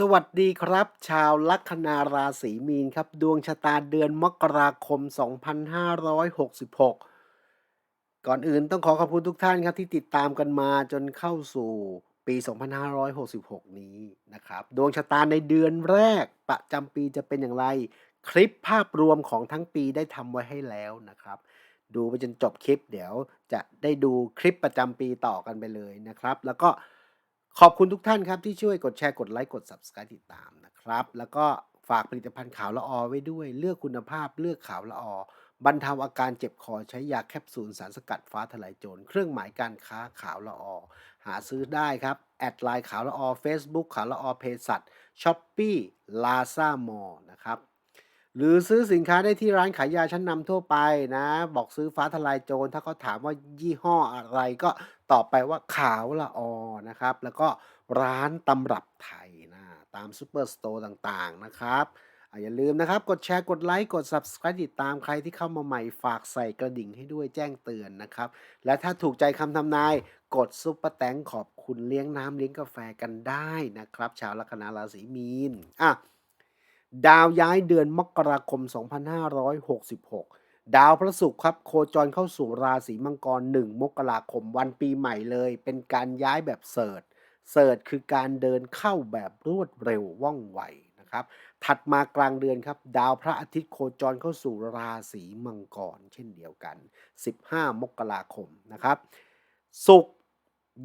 สวัสดีครับ ชาวลัคนาราศีมีนครับ ดวงชะตาเดือนมกราคม 2566 ก่อนอื่นต้องขอขอบคุณทุกท่านครับที่ติดตามกันมาจนเข้าสู่ปี 2566 นี้นะครับ ดวงชะตาในเดือนแรกประจำปีจะเป็นอย่างไร คลิปภาพรวมของทั้งปีได้ทำไว้ให้แล้วนะครับ ดูไปจนจบคลิปเดี๋ยวจะได้ดูคลิปประจำปีต่อกันไปเลยนะครับ แล้วก็ ขอบคุณทุกท่านครับ ที่ช่วยกดแชร์กดไลค์กด Subscribe ติดตามนะครับ แล้วก็ฝากผลิตภัณฑ์ขาวละออไว้ด้วย เลือกคุณภาพเลือกขาวละออบรรเทาอาการเจ็บคอใช้ยาแคปซูลสารสกัดฟ้าทลายโจรเครื่องหมายการค้าขาวละออหาซื้อได้ครับ แอดไลน์ขาวละออ Facebook ขาวละออเพสัตช้อปปี้ลาซ่ามอนะครับ หรือซื้อสินค้าได้ที่ร้านขายยาชั้นนำทั่วไปนะ บอกซื้อฟ้าทลายโจรถ้าเขาถามว่ายี่ห้ออะไรก็ตอบไปว่าขาวละออนะครับ แล้วก็ร้านตำรับไทยนะ ตามซูเปอร์สโตร์ต่างๆนะครับอะอย่าลืมนะครับ กดแชร์กดไลค์กด Subscribe ติดตามใครที่เข้ามาใหม่ฝากใส่กระดิ่งให้ด้วยแจ้งเตือนนะครับ และถ้าถูกใจคำทำนาย กดซุปเปอร์แตงขอบคุณเลี้ยงน้ำเลี้ยงกาแฟกันได้นะครับ ชาวลัคนาราศีมีนอะ ดาวย้ายเดือนมกราคม 2566 ดาวพระศุกร์ครับโคจรเข้าสู่ราศีมังกร 1 มกราคมวันปีใหม่เลย เป็นการย้ายแบบเสิร์ชเสิร์ชคือการเดินเข้าแบบรวดเร็วว่องไวนะครับ ถัดมากลางเดือนครับ ดาวพระอาทิตย์โคจรเข้าสู่ราศีมังกร เช่นเดียวกัน 15 มกราคมนะครับศุกร์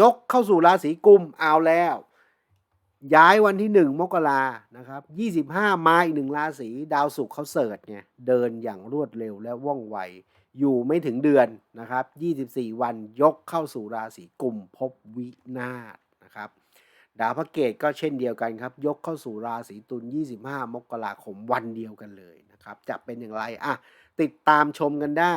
ยกเข้าสู่ราศีกุมเอาแล้ว ย้ายวันที่ 1 มกรานะครับ 25 มาอีกหนึ่งราศีดาวศุกร์เขาเสิร์ชไงเดินอย่างรวดเร็วและว่องไว อยู่ไม่ถึงเดือนนะครับ 24 วันยกเข้าสู่ราศีกุมภพวินาศนะครับ ดาวพระเกตก็เช่นเดียวกันครับ ยกเข้าสู่ราศีตุล 25 มกราคมวันเดียวกันเลยนะครับ จะเป็นอย่างไรอะติดตามชมกันได้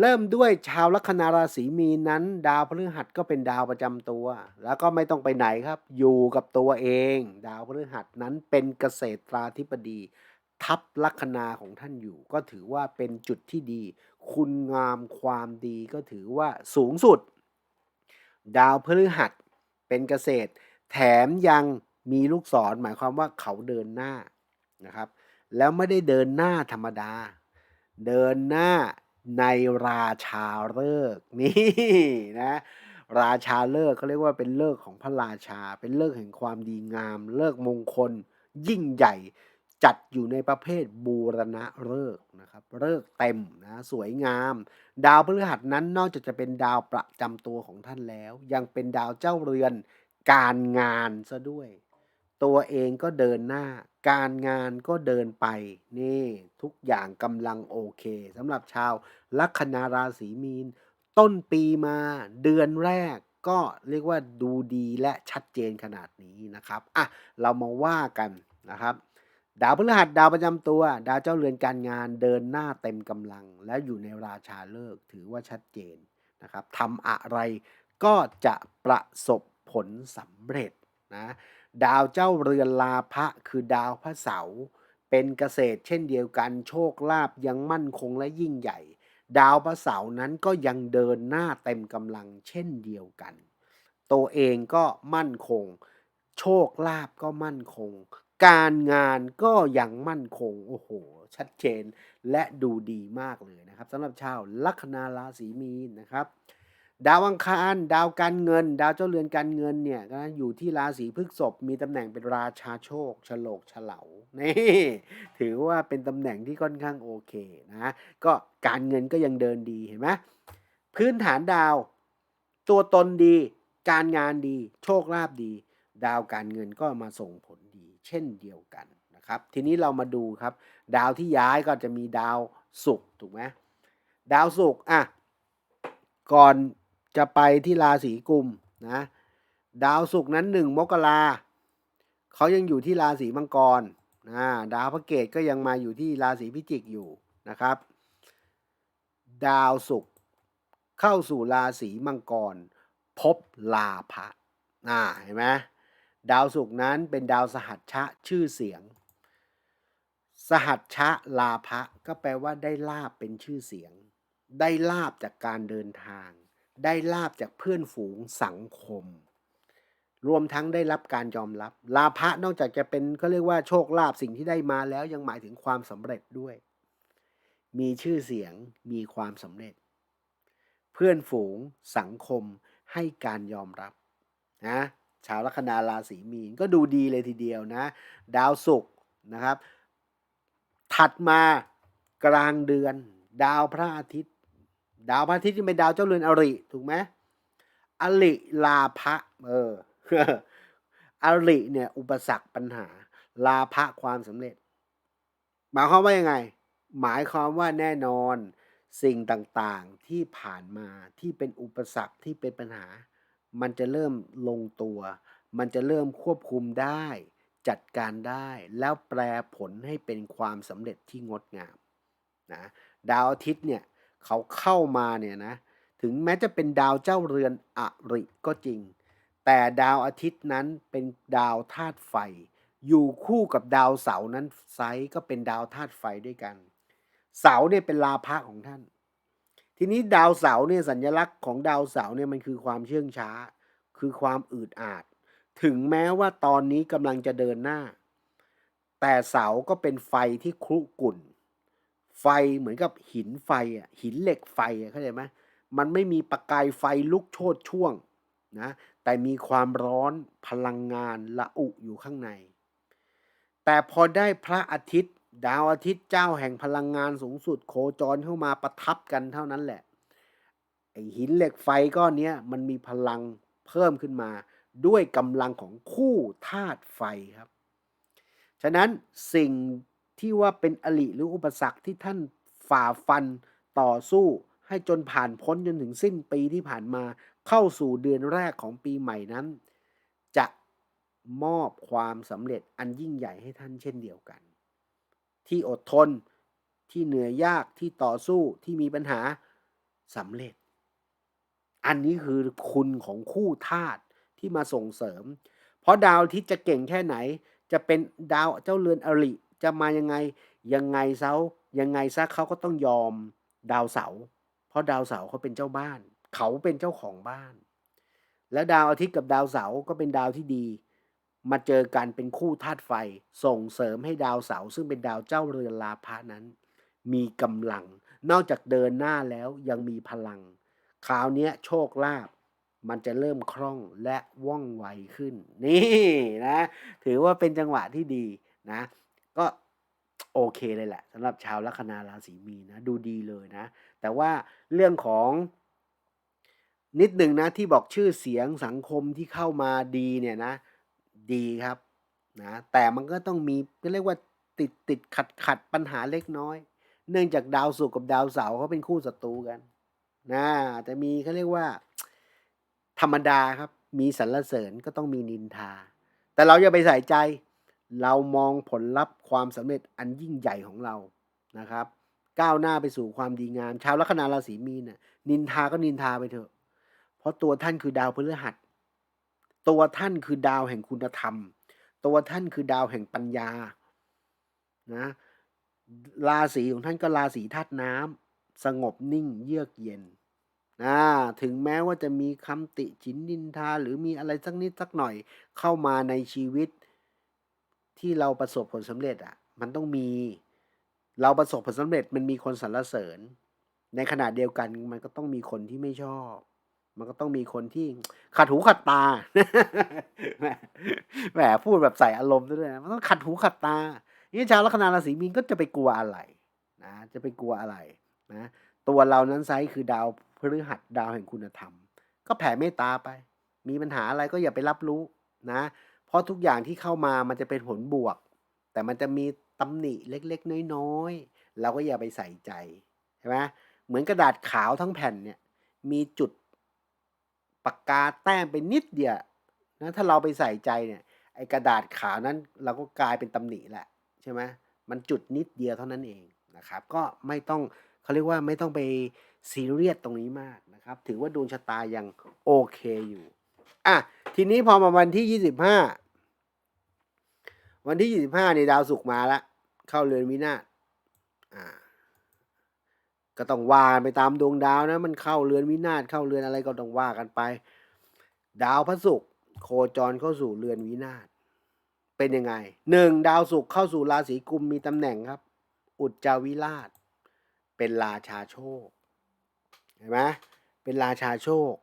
เริ่มด้วยชาวลัคนาราศีมีนนั้น ดาวพฤหัสก็เป็นดาวประจำตัว แล้วก็ไม่ต้องไปไหนครับ อยู่กับตัวเอง ดาวพฤหัสนั้นเป็นเกษตราธิบดี ทับลัคนาของท่านอยู่ ก็ถือว่าเป็นจุดที่ดี คุณงามความดีก็ถือว่าสูงสุด ดาวพฤหัสเป็นเกษตร แถมยังมีลูกศรหมายความว่าเขาเดินหน้านะครับ แล้วไม่ได้เดินหน้าธรรมดา เดินหน้า ในราชาเลิกนี่นะราชาเลิกเขาเรียกว่าเป็นเลิกของพระราชา เป็นเลิกแห่งความดีงาม เลิกมงคล ยิ่งใหญ่จัดอยู่ในประเภทบูรณะเลิกนะครับเลิกเต็มนะสวยงาม ดาวพฤหัสนั้นนอกจากจะเป็นดาวประจำตัวของท่านแล้ว ยังเป็นดาวเจ้าเรือนการงานซะด้วย ตัวเองก็เดินหน้า การงานก็เดินไป นี่ทุกอย่างกำลังโอเคสำหรับชาวลัคนาราศีมีน ต้นปีมาเดือนแรกก็เรียกว่าดูดีและชัดเจนขนาดนี้นะครับอะเรามาว่ากันนะครับดาวพฤหัสดาวประจำตัว ดาวเจ้าเรือนการงานเดินหน้าเต็มกำลัง และอยู่ในราชาเลิกถือว่าชัดเจนนะครับทำอะไรก็จะประสบผลสำเร็จนะ ดาวเจ้าเรือนลาภะคือดาวพระเสาร์เป็นเกษตรเช่นเดียวกันโชคลาภยังมั่นคงและยิ่งใหญ่ ดาวพระเสาร์นั้นก็ยังเดินหน้าเต็มกำลังเช่นเดียวกัน ตัวเองก็มั่นคง โชคลาภก็มั่นคง การงานก็ยังมั่นคงโอ้โห ชัดเจนและดูดีมากเลยนะครับสำหรับชาวลัคนาราศีมีนนะครับ ดาวอังคารดาวการเงิน ดาวเจ้าเรือนการเงินเนี่ยก็อยู่ที่ราศีพฤษภมีตำแหน่งเป็นราชาโชคฉลกเฉลานี่ถือว่าเป็นตำแหน่งที่ค่อนข้างโอเคนะก็การเงินก็ยังเดินดีเห็นไหมพื้นฐานดาว ตัวตนดี การงานดี โชคลาภดี ดาวการเงินก็มาส่งผลดี เช่นเดียวกันนะครับ ทีนี้เรามาดูครับ ดาวที่ย้ายก็จะมีดาวศุกร์ถูกไหมดาวศุกร์อะก่อน จะไปที่ราศีกุมนะดาวศุกร์นั้นหนึ่งมกราเขายังอยู่ที่ราศีมังกรนะดาวพระเกตก็ยังมาอยู่ที่ราศีพิจิกอยู่นะครับ ดาวศุกร์เข้าสู่ราศีมังกร พบลาภะอ่าเห็นไหมดาวศุกร์นั้นเป็นดาวสหัชชะชื่อเสียง สหัชชะลาภะก็แปลว่าได้ลาบเป็นชื่อเสียง ได้ลาบจากการเดินทาง ได้ลาบจากเพื่อนฝูงสังคม รวมทั้งได้รับการยอมรับ ลาภะนอกจากจะเป็นเขาเรียกว่าโชคลาภสิ่งที่ได้มาแล้วยังหมายถึงความสำเร็จด้วย มีชื่อเสียงมีความสำเร็จ เพื่อนฝูงสังคมให้การยอมรับนะชาวลัคนาราศีมีนก็ดูดีเลยทีเดียวนะ ดาวศุกร์นะครับ ถัดมากลางเดือน ดาวพระอาทิตย์ ดาวพระอาทิตย์เป็นดาวเจ้าเรือนอริถูกไหมอริลาภะเอออริเนี่ยอุปสรรคปัญหา ลาภะความสำเร็จ หมายความว่ายังไง หมายความว่าแน่นอนสิ่งต่างๆที่ผ่านมาที่เป็นอุปสรรคที่เป็นปัญหา มันจะเริ่มลงตัว มันจะเริ่มควบคุมได้ จัดการได้ แล้วแปลผลให้เป็นความสำเร็จที่งดงามนะดาวอาทิตย์เนี่ย เขาเข้ามาเนี่ยนะถึงแม้จะเป็นดาวเจ้าเรือนอริก็จริง แต่ดาวอาทิตย์นั้นเป็นดาวธาตุไฟ อยู่คู่กับดาวเสาร์นั้นไซก็เป็นดาวธาตุไฟด้วยกัน เสาเนี่ยเป็นลาภะของท่าน ทีนี้ดาวเสาเนี่ยสัญลักษณ์ของดาวเสาเนี่ยมันคือความเชื่องช้า คือความอืดอาด ถึงแม้ว่าตอนนี้กำลังจะเดินหน้า แต่เสาก็เป็นไฟที่ครุกุ่น ไฟเหมือนกับหินไฟอะหินเหล็กไฟอะเข้าใจไหมมันไม่มีประกายไฟลุกโชนช่วงนะแต่มีความร้อนพลังงานละอุอยู่ข้างใน แต่พอได้พระอาทิตย์ ดาวอาทิตย์เจ้าแห่งพลังงานสูงสุดโคจรเข้ามาประทับกันเท่านั้นแหละไอหินเหล็กไฟก้อนเนี้ยมันมีพลังเพิ่มขึ้นมา ด้วยกำลังของคู่ธาตุไฟครับ ฉะนั้นสิ่ง ที่ว่าเป็นอลิหรืออุปสรรคที่ท่านฝ่าฟันต่อสู้ให้จนผ่านพ้นจนถึงสิ้นปีที่ผ่านมาเข้าสู่เดือนแรกของปีใหม่นั้น จะมอบความสำเร็จอันยิ่งใหญ่ให้ท่านเช่นเดียวกัน ที่อดทนที่เหนื่อยยากที่ต่อสู้ที่มีปัญหาสำเร็จ อันนี้คือคุณของคู่ธาตุที่มาส่งเสริม เพราะดาวทิตย์จะเก่งแค่ไหน จะเป็นดาวเจ้าเรือนอริ จะมายังไงยังไงเซายังไงซะเขาก็ต้องยอมดาวเสา เพราะดาวเสาเขาเป็นเจ้าบ้าน เขาเป็นเจ้าของบ้าน แล้วดาวอาทิตย์กับดาวเสาก็เป็นดาวที่ดี มาเจอกันเป็นคู่ธาตุไฟ ส่งเสริมให้ดาวเสาซึ่งเป็นดาวเจ้าเรือนลาภะนั้น มีกำลัง นอกจากเดินหน้าแล้วยังมีพลังคราวนี้โชคลาภมันจะเริ่มคล่องและว่องไวขึ้น นี่นะ ถือว่าเป็นจังหวะที่ดีนะ ก็โอเคเลยแหละสำหรับชาวลัคนาราศีมีนนะ ดูดีเลยนะ แต่ว่าเรื่องของนิดหนึ่งนะที่บอกชื่อเสียงสังคมที่เข้ามาดีเนี่ยนะ ดีครับนะแต่มันก็ต้องมีก็เรียกว่าติดติดขัดขัดปัญหาเล็กน้อย เนื่องจากดาวศุกร์กับดาวเสาร์เขาเป็นคู่ศัตรูกันนะแต่มีเขาเรียกว่า ธรรมดาครับ มีสรรเสริญก็ต้องมีนินทา แต่เราอย่าไปใส่ใจ เรามองผลลัพธ์ความสำเร็จอันยิ่งใหญ่ของเรานะครับ ก้าวหน้าไปสู่ความดีงาม ชาวลัคนาราศีมีนน่ะนินทาก็นินทาไปเถอะ เพราะตัวท่านคือดาวพฤหัส ตัวท่านคือดาวแห่งคุณธรรม ตัวท่านคือดาวแห่งปัญญานะราศีของท่านก็ราศีธาตุน้ำสงบนิ่งเยือกเย็นนะถึงแม้ว่าจะมีคำติฉินนินทาหรือมีอะไรสักนิดสักหน่อยเข้ามาในชีวิต ที่เราประสบผลสำเร็จอะมันต้องมีเราประสบผลสำเร็จมันมีคนสรรเสริญ ในขณะเดียวกันมันก็ต้องมีคนที่ไม่ชอบ มันก็ต้องมีคนที่ขัดหูขัดตาแหมพูดแบบใส่อารมณ์ด้วยนะมันต้องขัดหูขัดตานี่ชาวลัคนาราศีมีนก็จะไปกลัวอะไรนะจะไปกลัวอะไรนะตัวเรานั้นไซคือดาวพฤหัสดาวแห่งคุณธรรม ก็แผ่เมตตาไป มีปัญหาอะไรก็อย่าไปรับรู้นะ เพราะทุกอย่างที่เข้ามามันจะเป็นผลบวก แต่มันจะมีตำหนิเล็กๆ น้อยๆ เราก็อย่าไปใส่ใจใช่ไหมเหมือนกระดาษขาวทั้งแผ่นเนี่ย มีจุดปากกาแต้มไปนิดเดียวนะถ้าเราไปใส่ใจเนี่ยไอกระดาษขาวนั้นเราก็กลายเป็นตำหนิแหละใช่ไหมมันจุดนิดเดียวเท่านั้นเองนะครับ ก็ไม่ต้องเขาเรียกว่าไม่ต้องไปซีเรียสตรงนี้มากนะครับ ถือว่าดวงชะตายังโอเคอยู่ อะ ทีนี้พอมาวันที่ยี่สิบห้า วันที่ยี่สิบห้าในดาวศุกร์มาแล้วเข้าเรือนวินาศอ่า ก็ต้องว่าไปตามดวงดาวนะ มันเข้าเรือนวินาศเข้าเรือนอะไรก็ต้องว่ากันไป ดาวพระศุกร์โคจรเข้าสู่เรือนวินาศเป็นยังไงหนึ่งดาวศุกร์เข้าสู่ราศีกุมมีตำแหน่งครับ อุจจาวิราช เป็นราชาโชคเห็นไหมเป็นราชาโชค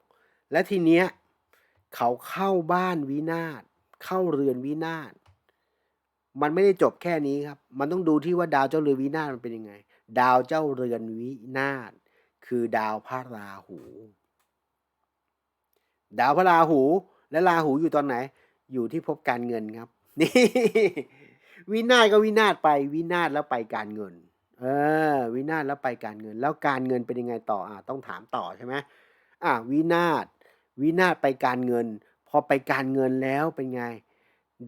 และทีเนี้ยเขาเข้าบ้านวินาศเข้าเรือนวินาศ มันไม่ได้จบแค่นี้ครับ มันต้องดูที่ว่าดาวเจ้าเรือนวินาศมันเป็นยังไง ดาวเจ้าเรือนวินาศคือดาวพระราหู ดาวพระราหู และราหูอยู่ตอนไหน อยู่ที่ภพการเงินครับ นี่วินาศก็วินาศไปวินาศแล้วไปการเงิน เออ วินาศแล้วไปการเงิน แล้วการเงินเป็นยังไงต่ออะต้องถามต่อใช่ไหมอะวินาศวินาศไปการเงิน พอไปการเงินแล้วเป็นไง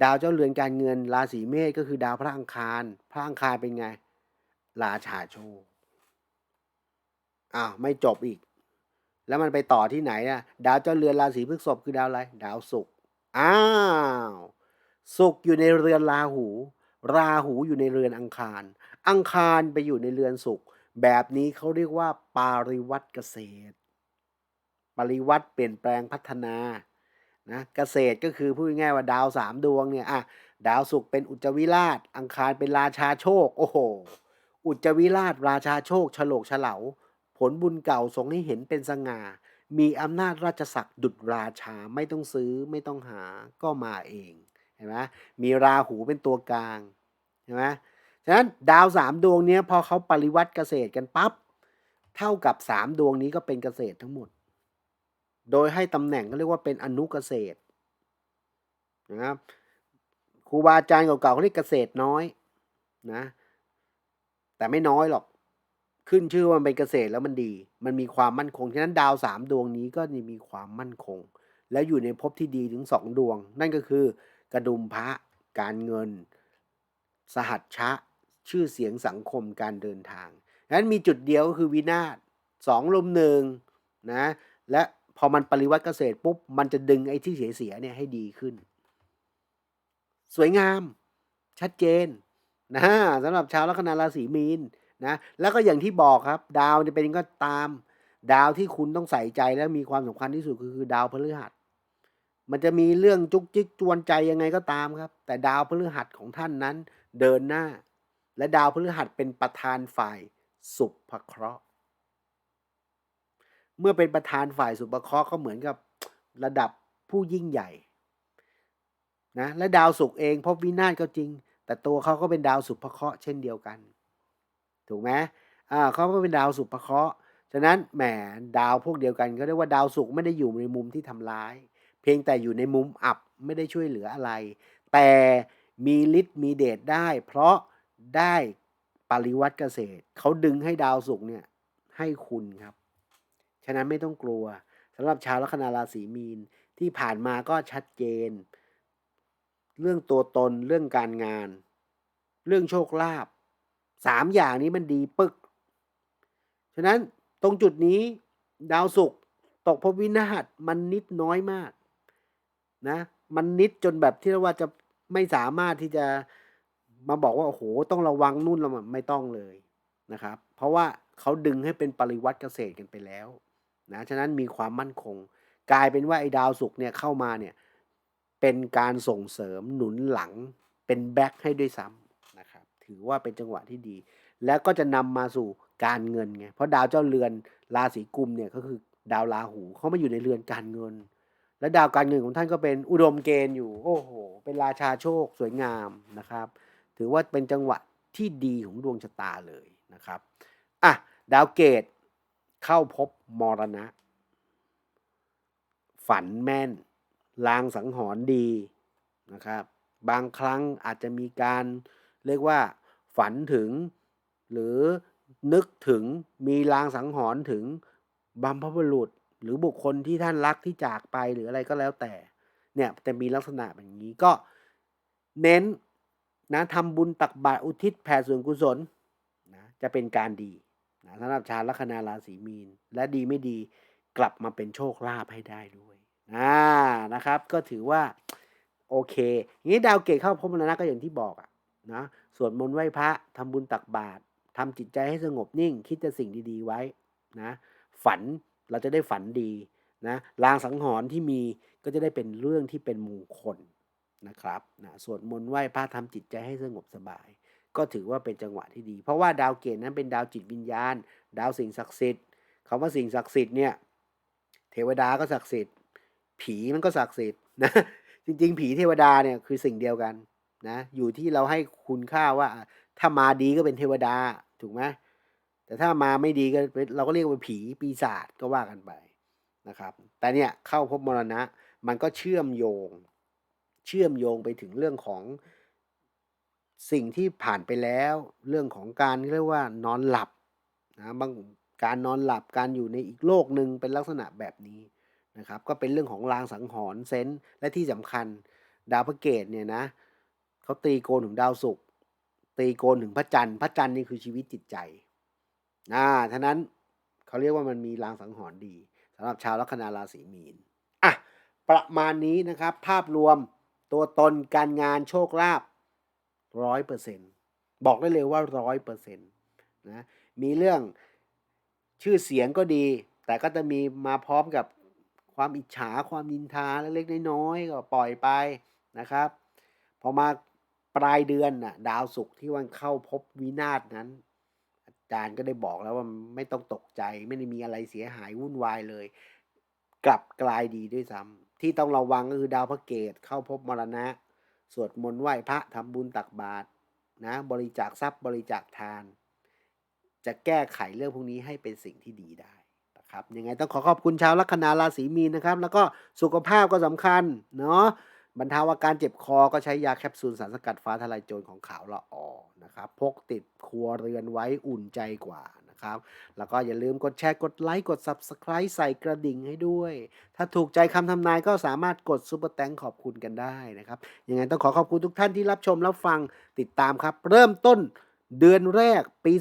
ดาวเจ้าเรือนการเงิน ราศีเมษก็คือดาวพระอังคาร พระอังคารเป็นไง ราชาโชคอ้าวไม่จบอีก แล้วมันไปต่อที่ไหนอะ ดาวเจ้าเรือนราศีพฤษภคือดาวอะไร ดาวศุกร์อ้าวศุกร์อยู่ในเรือนราหู ราหูอยู่ในเรือนอังคาร อังคารไปอยู่ในเรือนศุกร์แบบนี้เขาเรียกว่า ปาริวัตเกษตร ปริวัติเปลี่ยนแปลงพัฒนา นะเกษตรก็คือพูดง่ายว่าดาวสามดวงเนี่ยอะดาวศุกร์เป็นอุจวิราช อังคารเป็นราชาโชค โอ้โห อุจวิราช ราชาโชค ฉลกฉลาผลบุญเก่าส่งให้เห็นเป็นสง่า มีอำนาจราชศักดิ์ดุจราชาไม่ต้องซื้อไม่ต้องหาก็มาเองเห็นไหมมีราหูเป็นตัวกลางเห็นไหมฉะนั้นดาวสามดวงนี้พอเขาปริวัติเกษตรกันปับ๊บเท่ากับสามดวงนี้ก็เป็นเกษตรทั้งหมด โดยให้ตำแหน่งเขาเรียกว่าเป็นอนุเกษตรนะครับครูบาอาจารย์เก่าๆเขาเรียกเกษตรน้อยนะแต่ไม่น้อยหรอกขึ้นชื่อว่ามันเป็นเกษตรแล้วมันดี มันมีความมั่นคง ฉะนั้นดาวสามดวงนี้ก็มีความมั่นคง แล้วอยู่ในภพที่ดีถึงสองดวง นั่นก็คือกระดุมพระ การเงิน สหัชชะ ชื่อเสียงสังคมการเดินทางฉะนั้นมีจุดเดียวก็คือวินาศสองลมหนึ่งนะและ พอมันปริวัติเกษตรปุ๊บ มันจะดึงไอ้ที่เสียๆเนี่ยให้ดีขึ้น สวยงาม ชัดเจนนะสำหรับชาวลัคนาราศีมีนนะแล้วก็อย่างที่บอกครับ ดาวจะเป็นก็ตาม ดาวที่คุณต้องใส่ใจและมีความสำคัญที่สุดคือดาวพฤหัส มันจะมีเรื่องจุกจิกจวนใจยังไงก็ตามครับ แต่ดาวพฤหัสของท่านนั้น เดินหน้า และดาวพฤหัสเป็นประธานฝ่ายสุภเคราะห์ เมื่อเป็นประธานฝ่ายสุภเคราะห์ก็เหมือนกับระดับผู้ยิ่งใหญ่นะและดาวศุกร์เองพบวินาศก็จริง แต่ตัวเขาก็เป็นดาวสุภเคราะห์เช่นเดียวกัน ถูกไหมอ่าเขาก็เป็นดาวสุภเคราะห์ฉะนั้นแหมดาวพวกเดียวกันก็เรียกว่าดาวศุกร์ไม่ได้อยู่ในมุมที่ทำร้าย เพียงแต่อยู่ในมุมอับไม่ได้ช่วยเหลืออะไร แต่มีฤทธิ์มีเดชได้ เพราะได้ปริวัติเกษตรเขาดึงให้ดาวศุกร์เนี่ยให้คุณครับ ฉะนั้นไม่ต้องกลัวสำหรับชาวลัคนาราศีมีนที่ผ่านมาก็ชัดเจน เรื่องตัวตนเรื่องการงาน เรื่องโชคลาภสามอย่างนี้มันดีปึก ฉะนั้นตรงจุดนี้ดาวศุกร์ตกภพวินาศมันนิดน้อยมากนะ มันนิดจนแบบที่ว่าจะไม่สามารถที่จะมาบอกว่าโอ้โหต้องระวังนู่นระวังไม่ต้องเลยนะครับ เพราะว่าเขาดึงให้เป็นปริวัติเกษตรกันไปแล้ว นะฉะนั้นมีความมั่นคง กลายเป็นว่าไอ้ดาวศุกร์เนี่ยเข้ามาเนี่ยเป็นการส่งเสริมหนุนหลังเป็นแบ็คให้ด้วยซ้ำนะครับถือว่าเป็นจังหวะที่ดี แล้วก็จะนำมาสู่การเงินไงเพราะดาวเจ้าเรือนราศีกุมเนี่ยก็คือดาวราหูเขามาอยู่ในเรือนการเงิน และดาวการเงินของท่านก็เป็นอุดมเกณฑ์อยู่โอ้โห เป็นราชาโชคสวยงามนะครับ ถือว่าเป็นจังหวะที่ดีของดวงชะตาเลยนะครับอะดาวเกต เข้าพบมรณะ ฝันแม่น ลางสังหรณ์ดีนะครับ บางครั้งอาจจะมีการเรียกว่า ฝันถึง หรือนึกถึงมีลางสังหรณ์ถึงบัมพบุรุษ หรือบุคคลที่ท่านรักที่จากไปหรืออะไรก็แล้วแต่ เนี่ยจะมีลักษณะแบบนี้ก็เน้นนะทำบุญตักบาตรอุทิศแผ่ส่วนกุศลนะจะเป็นการดี นะสำหรับชาวลัคนาราศีมีน และดีไม่ดีกลับมาเป็นโชคลาภให้ได้ด้วยนะนะครับ ก็ถือว่าโอเคอย่างนี้ดาวเกตเข้าพบมรณะก็อย่างที่บอกอะนะสวดมนต์ไหว้พระทำบุญตักบาตรทำจิตใจให้สงบนิ่ง คิดแต่สิ่งดีๆไว้นะฝันเราจะได้ฝันดีนะลางสังหรณ์ที่มีก็จะได้เป็นเรื่องที่เป็นมงคลนะครับนะสวดมนต์ไหว้พระทำจิตใจให้สงบสบาย ก็ถือว่าเป็นจังหวะที่ดี เพราะว่าดาวเกตนั้นเป็นดาวจิตวิญญาณ ดาวสิ่งศักดิ์สิทธิ์คำว่าสิ่งศักดิ์สิทธิ์เนี่ยเทวดาก็ศักดิ์สิทธิ์ ผีมันก็ศักดิ์สิทธิ์นะจริง ๆ ผีเทวดาเนี่ยคือสิ่งเดียวกันนะอยู่ที่เราให้คุณค่าว่าถ้ามาดีก็เป็นเทวดาถูกไหมแต่ถ้ามาไม่ดีก็เป็นเราก็เรียกว่าผีปีศาจก็ว่ากันไปนะครับ แต่เนี่ยเข้าพบมรณะมันก็เชื่อมโยง เชื่อมโยงไปถึงเรื่องของ สิ่งที่ผ่านไปแล้ว เรื่องของการเรียกว่านอนหลับนะบางการนอนหลับการอยู่ในอีกโลกหนึ่งเป็นลักษณะแบบนี้นะครับ ก็เป็นเรื่องของลางสังหรณ์เซนส์และที่สำคัญดาวพระเกตเนี่ยนะเขาตีโกนถึงดาวศุกร์ตีโกนถึงพระจันทร์พระจันทร์นี่คือชีวิตจิตใจนะท่านั้นเขาเรียกว่ามันมีลางสังหรณ์ดีสำหรับชาวลัคนาราศีมีนอะประมาณนี้นะครับ ภาพรวมตัวตนการงานโชคลาภ ร้อยเปอร์เซ็นบอกได้เลยว่าร้อยเปอร์เซ็นต์นะมีเรื่องชื่อเสียงก็ดี แต่ก็จะมีมาพร้อมกับความอิจฉาความนินทาเล็กๆน้อยๆก็ปล่อยไปนะครับ พอมาปลายเดือนน่ะดาวศุกร์ที่วันเข้าพบวินาศนั้น อาจารย์ก็ได้บอกแล้วว่าไม่ต้องตกใจไม่ได้มีอะไรเสียหายวุ่นวายเลย กลับกลายดีด้วยซ้ำที่ต้องระวังก็คือดาวพระเกตเข้าพบมรณะ สวดมนต์ไหว้พระทำบุญตักบาตรนะบริจาคทรัพย์บริจาคทาน จะแก้ไขเรื่องพวกนี้ให้เป็นสิ่งที่ดีได้นะครับยังไงต้องขอขอบคุณชาวลัคนาราศีมีนนะครับ แล้วก็สุขภาพก็สำคัญเนาะ บรรเทาอาการเจ็บคอก็ใช้ยาแคปซูลสารสกัดฟ้าทลายโจรของขาวละออนะครับ พกติดครัวเรือนไว้อุ่นใจกว่านะครับ แล้วก็อย่าลืมกดแชร์กดไลค์กด Subscribe ใส่กระดิ่งให้ด้วย ถ้าถูกใจคำทำนายก็สามารถกดซุปเปอร์แตงขอบคุณกันได้นะครับ ยังไงต้องขอขอบคุณทุกท่านที่รับชมรับฟังติดตามครับ เริ่มต้นเดือนแรกปี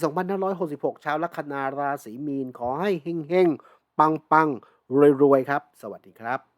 2566 ชาวลัคนาราศีมีนขอให้เฮงๆ ปังๆ รวยๆ ครับ สวัสดีครับ